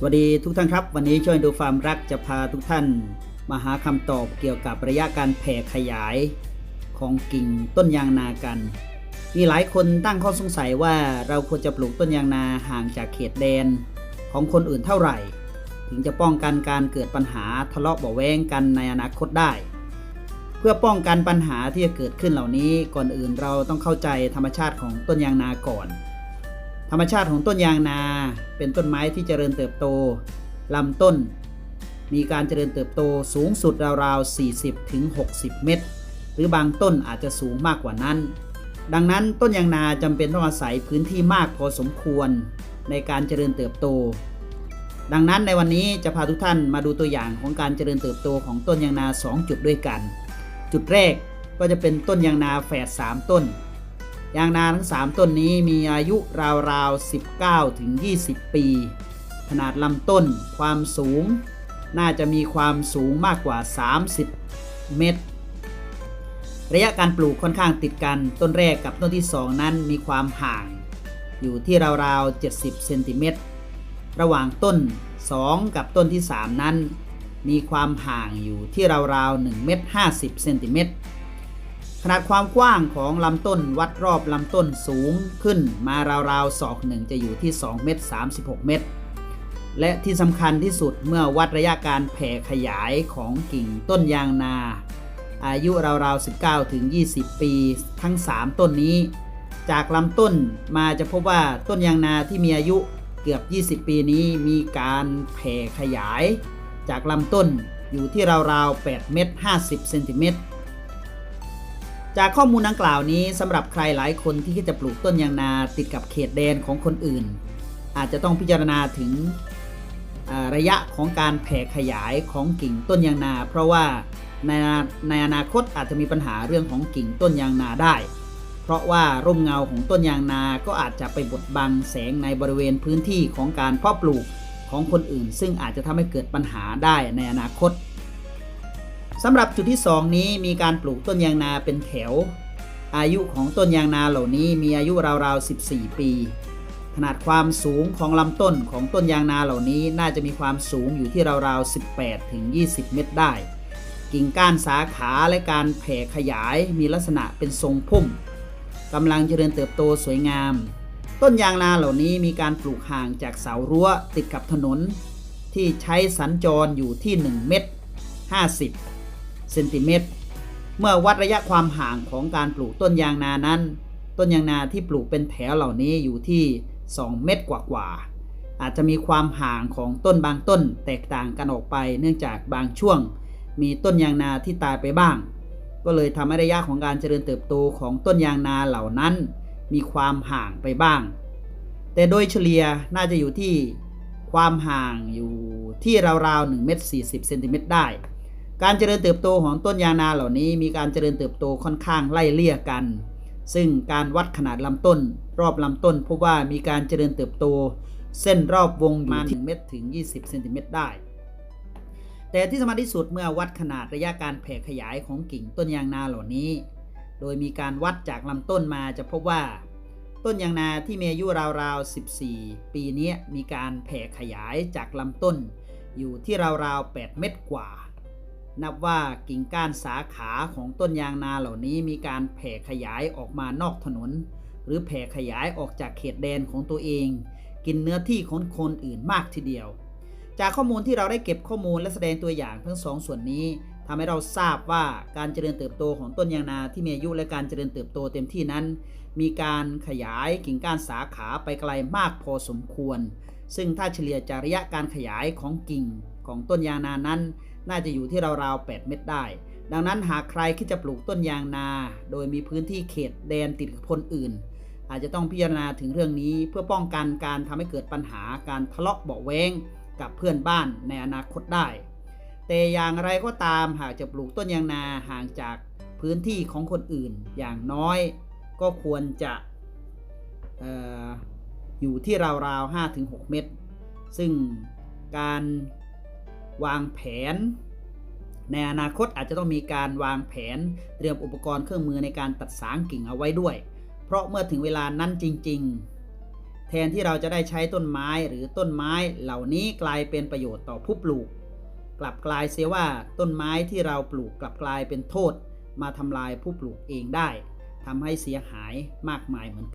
สวัสดีทุกท่านครับ วันนี้ช่วยดูฟาร์มรักจะพาทุกท่าน มาหาคำตอบเกี่ยวกับระยะการแผ่ขยายของกิ่งต้นยางนากัน มีหลายคนตั้งข้อสงสัยว่าเราควรจะปลูกต้นยางนาห่างจากเขตแดน ของคนอื่นเท่าไหร่ ถึงจะป้องกันการเกิดปัญหาทะเลาะเบาแวงกันในอนาคตได้ เพื่อป้องกันปัญหาที่จะเกิดขึ้นเหล่านี้ก่อนอื่นเราต้องเข้าใจธรรมชาติของต้นยางนาก่อน ธรรมชาติของต้นยางนาเป็นต้นไม้ที่เจริญเติบโตลำต้น มีการเจริญเติบโตสูงสุดราวๆ 40ถึง60 เมตร หรือบางต้นอาจจะสูงมากกว่านั้น ดังนั้นต้นยางนาจำเป็นต้องอาศัยพื้นที่มากพอสมควรในการเจริญเติบโต ดังนั้นในวันนี้จะพาทุกท่านมาดูตัวอย่างของการเจริญเติบโตของต้นยางนา 2 จุดด้วยกัน จุดแรกก็จะเป็นต้นยางนาแฝด3ต้น ยางนาทั้ง 3 ต้นนี้มีอายุราวๆ 19 ถึง 20 ปี ขนาดลำต้นความสูง น่าจะมีความสูงมากกว่า 30 เมตร ระยะการปลูกค่อนข้างติดกัน ต้นแรกกับต้นที่ 2 นั้นมีความห่าง อยู่ที่ราวๆ 70 เซนติเมตร ระหว่างต้น 2 กับต้นที่ 3 นั้น มีความห่างอยู่ที่ราวๆ 1 เมตร 50 เซนติเมตร ขนาดความกว้างของลำต้นวัดรอบลำต้นสูงขึ้นมาราวๆศอกหนึ่งจะอยู่ที่ 2 เมตร 36 เมตร และที่สำคัญที่สุดเมื่อวัดระยะการแผ่ขยายของกิ่งต้นยางนา อายุราวๆ 19 ถึง 20 ปี ทั้ง 3 ต้นนี้ จากลำต้นมาจะพบว่าต้นยางนาที่มีอายุเกือบ 20 ปีนี้มีการแผ่ขยาย จากลำต้นอยู่ที่ราวๆ 8 เมตร 50 เซนติเมตร จากข้อมูลดังกล่าวนี้สำหรับใครหลายคนที่คิดจะปลูกต้นยางนาติดกับเขตแดนของคนอื่น อาจจะต้องพิจารณาถึงระยะของการแผ่ขยายของกิ่งต้นยางนา เพราะว่าในในอนาคตอาจจะมีปัญหาเรื่องของกิ่งต้นยางนาได้ เพราะว่าร่มเงาของต้นยางนาก็อาจจะไปบดบังแสงในบริเวณพื้นที่ของการเพาะปลูกของคนอื่น ซึ่งอาจจะทำให้เกิดปัญหาได้ในอนาคต สำหรับจุดที่ 2 นี้มีการปลูกต้นยางนาเป็นแถว อายุของต้นยางนาเหล่านี้มีอายุราวๆ 14 ปี ขนาดความสูงของลำต้นของต้นยางนาเหล่านี้น่าจะมีความสูงอยู่ที่ราวๆ 18 ถึง 20 เมตรได้ กิ่งก้านสาขาและการแผ่ขยายมีลักษณะเป็นทรงพุ่มกำลังเจริญเติบโตสวยงาม ต้นยางนาเหล่านี้มีการปลูกห่างจากเสารั้วติดกับถนน ที่ใช้สัญจรอยู่ที่ 1 เมตร 50 เซนติเมตร เมื่อวัดระยะความห่างของการปลูกต้นยางนานั้น ต้นยางนาที่ปลูกเป็นแถวเหล่านี้อยู่ที่ 2 เมตรกว่าๆ อาจจะมีความห่างของต้นบางต้นแตกต่างกันออกไป เนื่องจากบางช่วง มีต้นยางนาที่ตายไปบ้าง ก็เลยทำให้ระยะของการเจริญเติบโตของต้นยางนาเหล่านั้น มีความห่างไปบ้าง แต่โดยเฉลี่ยน่าจะอยู่ที่ความห่างอยู่ที่ราวๆ1เมตร40เซนติเมตรได้ การเจริญเติบโตของต้นยางนาเหล่านี้ มีการเจริญเติบโตค่อนข้างไล่เลี่ยกัน ซึ่งการวัดขนาดลำต้น รอบลำต้นพบว่ามีการเจริญเติบโต เส้นรอบวงอยู่ที่1เมตรถึง 20เซนติเมตรได้ แต่ที่สำคัญที่สุดเมื่อวัดขนาดระยะการแผ่ขยายของกิ่งต้นยางนาเหล่านี้ โดยมีการวัดจากลำต้นมาจะพบว่า ต้นยางนาที่มีอายุราวๆ 14 ปีนี้มีการแผ่ขยายจากลำต้น อยู่ที่ราวๆ 8 เมตรกว่า นับว่ากิ่งก้านสาขาของต้นยางนาเหล่านี้มีการแผ่ขยายออกมานอกถนน หรือแผ่ขยายออกจากเขตแดนของตัวเอง กินเนื้อที่ของคนอื่นมากทีเดียว จากข้อมูลที่เราได้เก็บข้อมูลและแสดงตัวอย่างทั้งสองส่วนนี้ทำให้เราทราบว่าการเจริญเติบโตของต้นยางนาที่มีอายุและการเจริญเติบโตเต็มที่นั้น มีการขยายกิ่งก้านสาขาไปไกลมากพอสมควร ซึ่งถ้าเฉลี่ยจากระยะการขยายของกิ่งของต้นยางนานั้น น่าจะอยู่ที่ราวๆ8เมตรได้ ดังนั้นหากใครคิดจะปลูกต้นยางนา โดยมีพื้นที่เขตแดนติดกับคนอื่น อาจจะต้องพิจารณาถึงเรื่องนี้เพื่อป้องกันการทำให้เกิดปัญหาการทะเลาะเบาะแว้งกับเพื่อนบ้านในอนาคตได้ แต่อย่างไรก็ตามหากจะปลูกต้นยางนาห่างจากพื้นที่ของคนอื่นอย่างน้อย ก็ควรจะอออยู่ที่ราวๆ5-6 เมตร ซึ่งการ วางแผน ในอนาคตอาจจะต้องมีการวางแผน เตรียมอุปกรณ์เครื่องมือในการตัดสางกิ่งเอาไว้ด้วย เพราะเมื่อถึงเวลานั้นจริง ๆ แทนที่เราจะได้ใช้ต้นไม้หรือต้นไม้เหล่านี้กลายเป็นประโยชน์ต่อผู้ปลูก กลับกลายเสียว่าต้นไม้ที่เราปลูกกลับกลายเป็นโทษ มาทำลายผู้ปลูกเองได้ทำให้เสียหายมากมายเหมือน